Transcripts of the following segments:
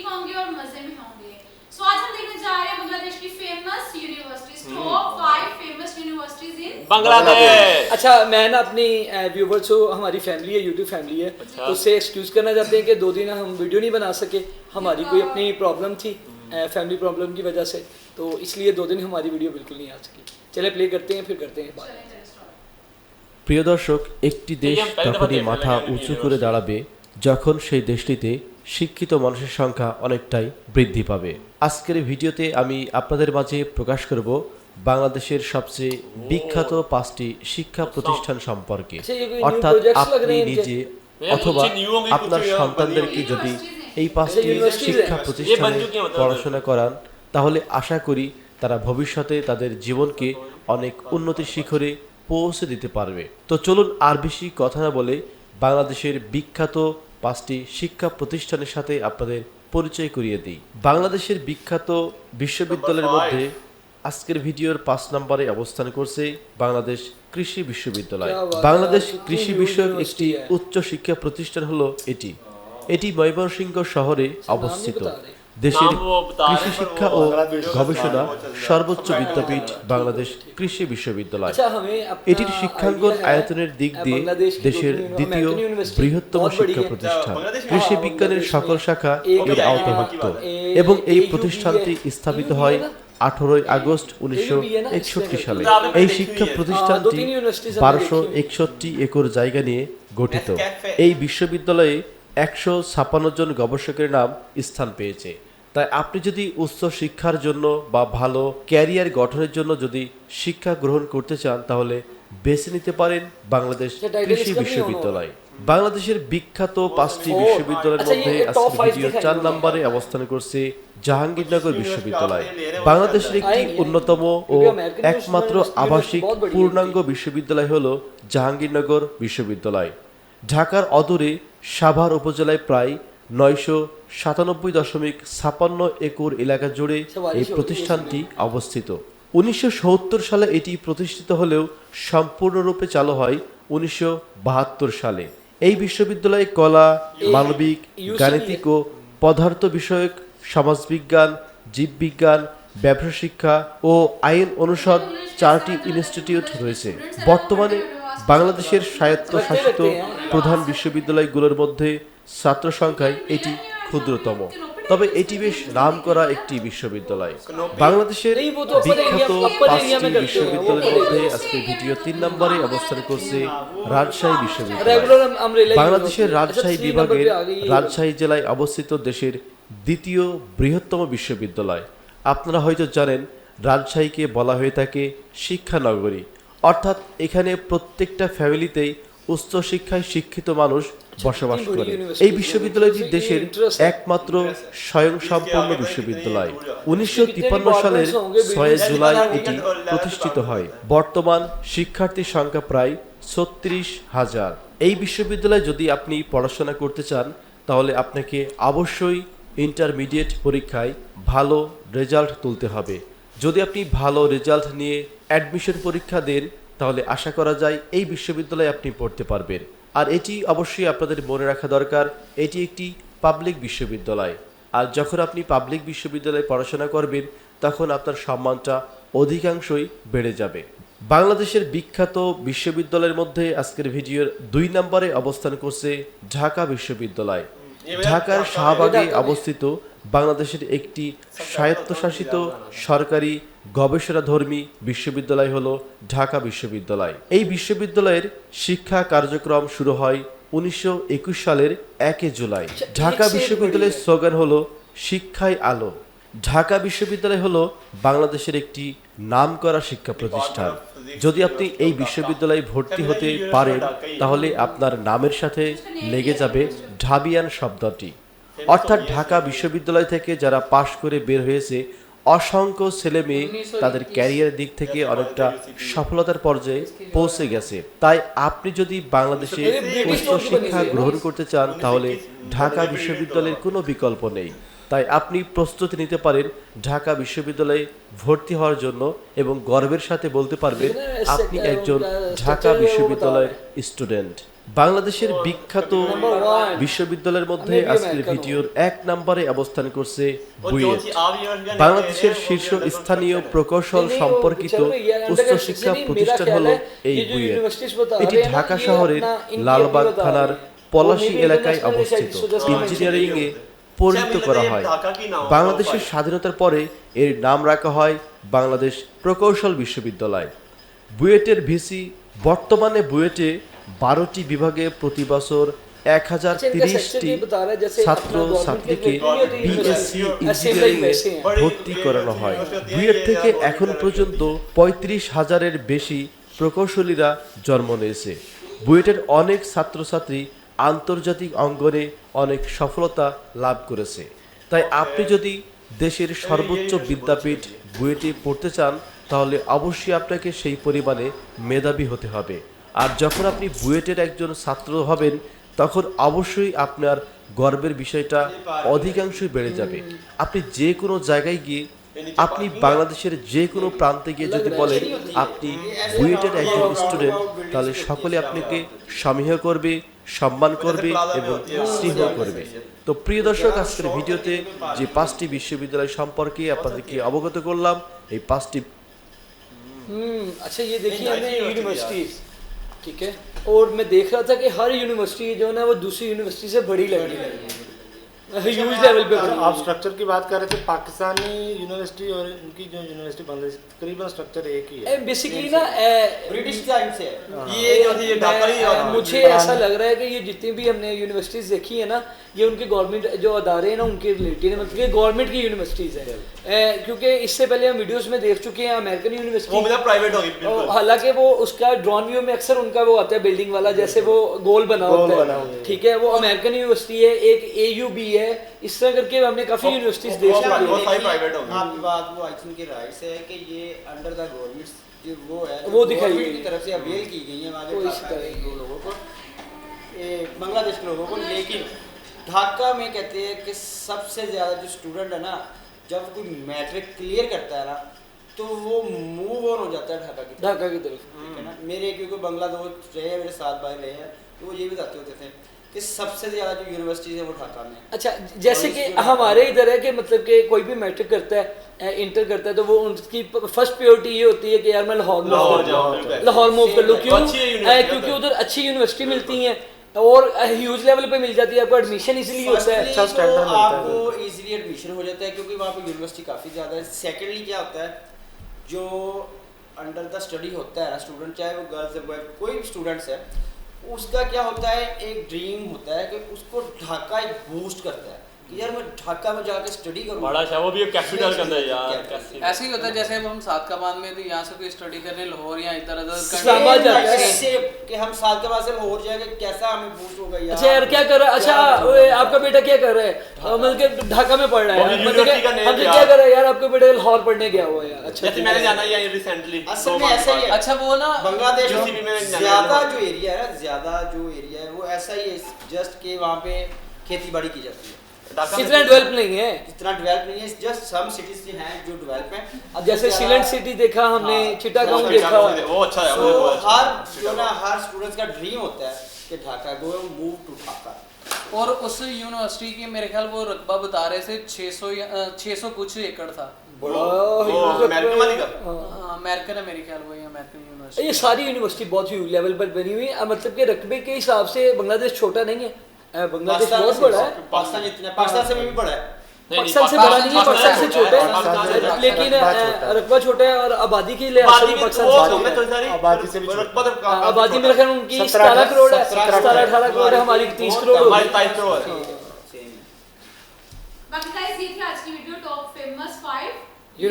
सीख होंगे और मजे में होंगे सो आज हम देखने जा रहे हैं बांग्लादेश की famous universities top five famous universities in Bangladesh अच्छा मैं ना अपनी व्यूवर्स को हमारी फैमिली है यूट्यूब फैमिली है अच्छा। तो उससे एक्सक्यूज करना चाहते हैं कि दो दिन हम वीडियो नहीं बना सके हमारी कोई अपनी प्रॉब्लम थी फैमिली प्रॉब्लम की वजह से तो इसलिए दो दिन हमारी वीडियो बिल्कुल नहीं आ सकी चले प्ले करते हैं फिर करते हैं बात প্রিয় দর্শক একটি দেশ এই যে আমি তখনই তাদের মাথা বাড়ি উঁচু করে দাঁড়াবে যখন সেই দেশটিতে শিক্ষিত মানুষের সংখ্যা অনেকটাই বৃদ্ধি পাবে। আজকের ভিডিওতে আমি আপনাদের মাঝে প্রকাশ করব বাংলাদেশের সবচেয়ে বিখ্যাত পাঁচটি শিক্ষা প্রতিষ্ঠান সম্পর্কে। অর্থাৎ আপনি নিজে অথবা আপনার সন্তানদেরকে যদি এই পাঁচটি শিক্ষা প্রতিষ্ঠানে পড়াশোনা করান তাহলে আশা করি তারা ভবিষ্যতে তাদের জীবনকে অনেক উন্নতির শিখরে পৌঁছে দিতে পারবে। তো চলুন আর বেশি কথা না বলে বাংলাদেশের বিখ্যাত পাঁচটি শিক্ষা প্রতিষ্ঠানের সাথে আপনাদের পরিচয় করিয়ে দিই। বাংলাদেশের বিখ্যাত বিশ্ববিদ্যালয়ের মধ্যে আজকের ভিডিওর পাঁচ নম্বরে অবস্থান করছে বাংলাদেশ কৃষি বিশ্ববিদ্যালয়। বাংলাদেশ কৃষি বিষয়ক একটি উচ্চ শিক্ষা প্রতিষ্ঠান হলো এটি। এটি ময়মনসিংহ শহরে অবস্থিত। দেশের কৃষি শিক্ষা ও গবেষণা সর্বোচ্চ বিদ্যাপীঠ বাংলাদেশ কৃষি বিশ্ববিদ্যালয়। এটির শিক্ষাঙ্গন আয়তনের দিক দিয়ে দেশের দ্বিতীয় বৃহত্তম শিক্ষা প্রতিষ্ঠান। কৃষি বিজ্ঞানের সকল শাখা এর আওতাভুক্ত। এবং এই প্রতিষ্ঠানটি স্থাপিত হয় আঠারোই আগস্ট উনিশশো একষট্টি সালে। এই শিক্ষা প্রতিষ্ঠানটি বারোশো একষট্টি একর জায়গা নিয়ে গঠিত। এই বিশ্ববিদ্যালয়ে একশো ছাপান্ন জন গবেষকের নাম স্থান পেয়েছে। তাই আপনি যদি উচ্চ শিক্ষার জন্য বা ভালো ক্যারিয়ার গঠনের জন্য যদি শিক্ষা গ্রহণ করতে চান তাহলে বেছে নিতে পারেন বাংলাদেশ কৃষি বিশ্ববিদ্যালয়। বাংলাদেশের বিখ্যাত পাঁচটি বিশ্ববিদ্যালয়ের মধ্যে চার নম্বরে অবস্থান করছে জাহাঙ্গীরনগর বিশ্ববিদ্যালয়। বাংলাদেশের একটি অন্যতম ও একমাত্র আবাসিক পূর্ণাঙ্গ বিশ্ববিদ্যালয় হল জাহাঙ্গীরনগর বিশ্ববিদ্যালয়। ঢাকার অদূরে সাভার উপজেলায় প্রায় নয়শো সাতানব্বই দশমিক ছাপান্ন একর এলাকা জুড়ে এই প্রতিষ্ঠানটি অবস্থিত। উনিশশো সত্তর সালে এটি প্রতিষ্ঠিত হলেও সম্পূর্ণরূপে চালু হয় উনিশশো বাহাত্তর সালে। এই বিশ্ববিদ্যালয়ে কলা মানবিক গাণিতিক ও পদার্থ বিষয়ক সমাজবিজ্ঞান জীববিজ্ঞান ব্যবসা শিক্ষা ও আইন অনুষদ চারটি ইনস্টিটিউট রয়েছে। বর্তমানে বাংলাদেশের স্বায়ত্তশাসিত প্রধান বিশ্ববিদ্যালয়গুলোর মধ্যে ছাত্র সংখ্যায় এটি ক্ষুদ্রতম। তবে এটি বেশ নাম করা একটি বিশ্ববিদ্যালয়। বাংলাদেশের বিখ্যাত পাঁচটি বিশ্ববিদ্যালয়ের মধ্যে আজকে ভিডিও তিন নম্বরে অবস্থান করছে রাজশাহী বিশ্ববিদ্যালয়। বাংলাদেশের রাজশাহী বিভাগের রাজশাহী জেলায় অবস্থিত দেশের দ্বিতীয় বৃহত্তম বিশ্ববিদ্যালয়। আপনারা হয়তো জানেন রাজশাহীকে বলা হয়ে থাকে শিক্ষানগরী। অর্থাৎ এখানে প্রত্যেকটা ফ্যামিলিতেই উচ্চশিক্ষায় শিক্ষিত মানুষ বসবাস করে। এই বিশ্ববিদ্যালয়টি দেশের একমাত্র স্বয়ংসম্পন্ন বিশ্ববিদ্যালয়। উনিশশো সালের ছয় জুলাই এটি প্রতিষ্ঠিত হয়। বর্তমান শিক্ষার্থীর সংখ্যা প্রায় ছত্রিশ হাজার। এই বিশ্ববিদ্যালয়ে যদি আপনি পড়াশোনা করতে চান তাহলে আপনাকে অবশ্যই ইন্টারমিডিয়েট পরীক্ষায় ভালো রেজাল্ট তুলতে হবে। যদি আপনি ভালো রেজাল্ট নিয়ে অ্যাডমিশন পরীক্ষা দেন তাহলে আশা করা যায় এই বিশ্ববিদ্যালয়ে আপনি পড়তে পারবেন। আর এটি অবশ্যই আপনাদের মনে রাখা দরকার এটি একটি পাবলিক বিশ্ববিদ্যালয়। আর যখন আপনি পাবলিক বিশ্ববিদ্যালয়ে পড়াশোনা করবেন তখন আপনার সম্মানটা অধিকাংশই বেড়ে যাবে। বাংলাদেশের বিখ্যাত বিশ্ববিদ্যালয়ের মধ্যে আজকের ভিডিওর দুই নম্বরে অবস্থান করছে ঢাকা বিশ্ববিদ্যালয়। ঢাকার শাহবাগে অবস্থিত বাংলাদেশের একটি স্বায়ত্তশাসিত সরকারি গবেষণাধর্মী বিশ্ববিদ্যালয় হল ঢাকা বিশ্ববিদ্যালয়। এই বিশ্ববিদ্যালয়ের শিক্ষা কার্যক্রম শুরু হয় উনিশশো একুশ সালের একে জুলাই। ঢাকা বিশ্ববিদ্যালয়ের স্লোগান হলো শিক্ষাই আলো। ঢাকা বিশ্ববিদ্যালয় হলো বাংলাদেশের একটি নামকরা শিক্ষা প্রতিষ্ঠান। যদি আপনি এই বিশ্ববিদ্যালয়ে ভর্তি হতে পারেন তাহলে আপনার নামের সাথে লেগে যাবে ঢাবিয়ান শব্দটি। অর্থাৎ ঢাকা বিশ্ববিদ্যালয় থেকে যারা পাশ করে বের হয়েছে, অসংখ্য ছেলে মেয়ে তাদের ক্যারিয়ারের দিক থেকে অনেকটা সফলতার পর্যায়ে পৌঁছে গেছে। তাই আপনি যদি বাংলাদেশে উচ্চ শিক্ষা গ্রহণ করতে চান, তাহলে ঢাকা বিশ্ববিদ্যালয়ের কোনো বিকল্প নেই। তাই আপনি প্রস্তুতি নিতে পারেন ঢাকা বিশ্ববিদ্যালয়ে ভর্তি হওয়ার জন্য এবং গর্বের সাথে বলতে পারবেন, আপনি একজন ঢাকা বিশ্ববিদ্যালয়ের স্টুডেন্ট। বাংলাদেশের বিখ্যাত বিশ্ববিদ্যালয়ের মধ্যে আজকের ভিডিওর এক নম্বরে অবস্থান করছে বুয়েট বাংলাদেশের শীর্ষ স্থানীয় প্রকৌশল সম্পর্কিত উচ্চশিক্ষা প্রতিষ্ঠান হল এই বুয়েট এটি ঢাকা শহরের লালবাগ থানার পলাশী এলাকায় অবস্থিত ইঞ্জিনিয়ারিং এ পরিণত করা হয় বাংলাদেশের স্বাধীনতার পরে এর নাম রাখা হয় বাংলাদেশ প্রকৌশল বিশ্ববিদ্যালয় বুয়েটের ভিসি বর্তমানে বুয়েটে বারোটি বিভাগে প্রতি বছর এক হাজার তিরিশটি ছাত্র ছাত্রীকে বিএসসি ইঞ্জিনিয়ারিং ভর্তি করানো হয়। বিএড থেকে এখন পর্যন্ত পঁয়ত্রিশ হাজারের বেশি প্রকৌশলীরা জন্ম নিয়েছে। বুয়েটের অনেক ছাত্রছাত্রী আন্তর্জাতিক অঙ্গনে অনেক সফলতা লাভ করেছে। তাই আপনি যদি দেশের সর্বোচ্চ বিদ্যাপীঠ বুয়েটে পড়তে চান তাহলে অবশ্যই আপনাকে সেই পরিমাণে মেধাবী হতে হবে। আর যখন আপনি বুয়েটের একজন ছাত্র হবেন তখন অবশ্যই আপনার গর্বের বিষয়টা অধিকাংশই বেড়ে যাবে। আপনি যে কোনো জায়গায় গিয়ে আপনি বাংলাদেশের যে কোনো প্রান্তে গিয়ে যদি বলেন আপনি বুয়েটের একজন স্টুডেন্ট তাহলে সকলে আপনাকে সমীহ করবে সম্মান করবে এবং স্নেহ করবে। তো প্রিয় দর্শক আজকের ভিডিওতে যে পাঁচটি বিশ্ববিদ্যালয় সম্পর্কে আপনাদেরকে অবগত করলাম এই পাঁচটি আচ্ছা ইয়ে দেখি আমি ठीक है? और मैं देख रहा था कि हर यूनिवर्सिटी जो है ना वो दूसरी यूनिवर्सिटी से बड़ी लग रही है ह्यूज लेवल पे आप स्ट्रक्चर की बात कर रहे थे पाकिस्तानी यूनिवर्सिटी और उनकी जो यूनिवर्सिटी बन बांग्लादेश तकरीबन स्ट्रक्चर एक ही है। बेसिकली ना ब्रिटिश टाइम से ये ये ही मुझे ऐसा लग रहा है कि ये जितनी भी हमने यूनिवर्सिटीज देखी है ना ये उनके गवर्नमेंट जो अदारे हैं ना उनके रिलेटेड है मतलब ये गवर्नमेंट की यूनिवर्सिटीज है। क्योंकि इससे पहले हम वीडियोस में देख चुके हैं अमेरिकन वो यूनिवर्सिटी मतलब प्राइवेट होगी हालाँकि वो उसका ड्रॉन व्यू में अक्सर उनका वो आता है बिल्डिंग वाला जैसे वो गोल बना होता है। ठीक है वो अमेरिकन यूनिवर्सिटी है एक ए है। इस तरह करके हमने काफ़ी यूनिवर्सिटीज देख वो- वो है। आपकी बात वो आई थिंक राइट से है कि ये अंडर द गवर्नमेंट वो है वो दिखाई की तरफ़ से अवेल की गई है। हमारे वो की। दो लोगों को बांग्लादेश के लोगों को लेकिन ढाका में कहते हैं कि सबसे ज़्यादा जो स्टूडेंट है ना जब कोई मैट्रिक क्लियर करता है ना तो वो मूव ऑन हो जाता है ढाका की तरफ़ ढाका की तरफ़। ठीक है ना? मेरे क्योंकि बंगला दोस्त रहे हैं मेरे साथ भाई रहे हैं तो वो ये बताते होते थे कि सबसे ज़्यादा जो यूनिवर्सिटीज़ है वो ढाका में अच्छा जैसे और कि हमारे इधर है कि मतलब कि कोई भी मैट्रिक करता है इंटर करता है तो वो उनकी फ़र्स्ट प्योरिटी ये होती है कि यार मैं लाहौर लाहौर मूव कर लूँ। क्यों? क्योंकि उधर। उधर अच्छी यूनिवर्सिटी मिलती हैं। और ह्यूज लेवल पे मिल जाती है आपको एडमिशन इजीली होता है। अच्छा स्टैंडर्ड तो मिलता है आपको इजीली एडमिशन हो जाता है क्योंकि वहाँ पे यूनिवर्सिटी काफ़ी ज़्यादा है। सेकेंडली क्या होता है जो अंडर द स्टडी होता है ना स्टूडेंट चाहे वो गर्ल्स है बॉय कोई भी स्टूडेंट्स है उसका क्या होता है एक ड्रीम होता है कि उसको ढाका एक बूस्ट करता है। यार मैं ढाका में जाके स्टडी करूँ। बड़ा अच्छा वो भी एक कैपिटल के अंदर यार ऐसे ही होता है जैसे अब हम सादकाबाद में तो यहाँ से कोई स्टडी करने लाहौर या इधर उधर हैं। ऐसे कि हम साल के बाद से लाहौर जाएँगे कैसा हमें बूस्ट होगा यार। अच्छा यार क्या कर रहा है? अच्छा ओए, आपका बेटा क्या कर रहा है? मतलब कि ढाका में पढ़ रहा है मतलब यूनिवर्सिटी कि- का यार। क्या कर रहा है यार? आपका बेटा लाहौर पढ़ने गया हुआ है यार। अच्छा जैसे मैंने है। जाना ही रिसेंटली असल में ऐसा ही है। अच्छा वो ना बांग्लादेश में जाना ज़्यादा जो एरिया है ना ज़्यादा जो एरिया है वो ऐसा ही है जस्ट के वहाँ पे खेती बाड़ी की जाती है। इतना डेवलप नहीं है। इतना डेवलप नहीं है जस्ट सम सिटीज़ हैं जो डेवलप हैं। अब जैसे सीलेंट सिटी देखा हमने हाँ, चिटागोंग देखा। वो अच्छा है वो अच्छा हर जो ना हर स्टूडेंट्स का ड्रीम होता है कि Dhaka go move to Dhaka. और उस यूनिवर्सिटी के मेरे ख्याल वो रकबा बता रहे थे 600 या 600 कुछ एकड़ था। बड़ा अमेरिकन वाली का? हाँ। अमेरिकन है मेरे ख्याल वही अमेरिकन ये यूनिवर्सिटी सारी यूनिवर्सिटी बहुत ही लेवल पर बनी हुई है। मतलब कि रकबे के हिसाब से बांग्लादेश छोटा नहीं है। बांग्लादेश बहुत बड़ा है। पाकिस्तान जितना पाकिस्तान से भी बड़ा है। पाकिस्तान से बड़ा नहीं है। पाकिस्तान से छोटा है। लेकिन रकबा छोटा है। है और आबादी के लिहाज से आबादी में पाकिस्तान तो है सारी आबादी से भी रकबा हाँ, काफ़ी आबादी छोटा मेरे ख्याल उनकी सत्रह करोड़ है। सत्रह अठारह करोड़ है हमारी तीस करोड़ हमारी तारीफ़ बाकी गाइस ये थी आज की वीडियो टॉप फ़ेमस फाइव की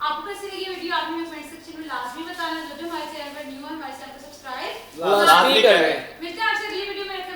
आपको कैसी लगी ये वीडियो आपने कमेंट सेक्शन में लाजमी बताना। जो जो हमारे चैनल पर न्यू है हमारे चैनल सब्सक्राइब और लाइक करें मिलते हैं आपसे अगली वीडियो में।